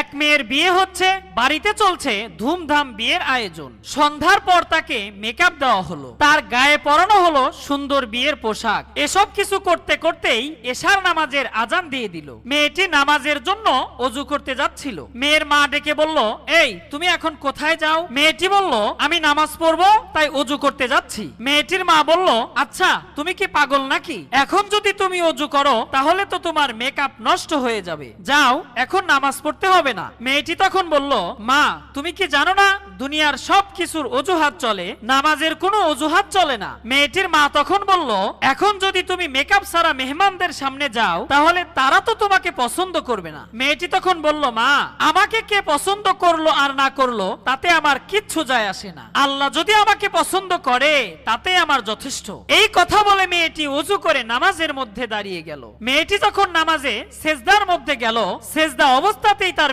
এক মেয়ের বিয়ে হচ্ছে, বাড়িতে চলছে ধুমধাম বিয়ের আয়োজন। সন্ধ্যার পর তাকে মেকআপ দেওয়া হলো। তার গায়ে পরানো হলো সুন্দর বিয়ের পোশাক। এসব কিছু করতে করতেই এশার নামাজের আজান দিয়ে দিল। মেয়েটি নামাজের জন্য অজু করতে যাচ্ছিল। মেয়ের মা ডেকে বলল, এই, তুমি এখন কোথায় যাও? মেয়েটি বলল, আমি নামাজ পড়ব, তাই অজু করতে যাচ্ছি। মেয়েটির মা বলল আচ্ছা তুমি কি পাগল নাকি? এখন যদি তুমি অজু করো, তাহলে তো তোমার মেকআপ নষ্ট হয়ে যাবে। যাও, এখন নামাজ পড়তে হবে। না। মেয়েটি তখন বলল, মা, তুমি কি জানো না, দুনিয়ার সব কিছুর অজুহাত চলে, নামাজের কোনো অজুহাত চলে না? মেয়েটির মা তখন বলল, এখন যদি তুমি মেকআপ ছাড়া মেহমানদের সামনে যাও, তাহলে তারা তো তোমাকে পছন্দ করবে না। মেয়েটি তখন বলল, মা, আমাকে কে পছন্দ করল আর না করল, তাতে আমার কিচ্ছু যায় আসে না। আল্লাহ যদি আমাকে পছন্দ করে, তাতে আমার যথেষ্ট। এই কথা বলে মেয়েটি উজু করে নামাজের মধ্যে দাঁড়িয়ে গেল। মেয়েটি যখন নামাজে সেজদার মধ্যে গেল, সেজদা অবস্থাতেই তার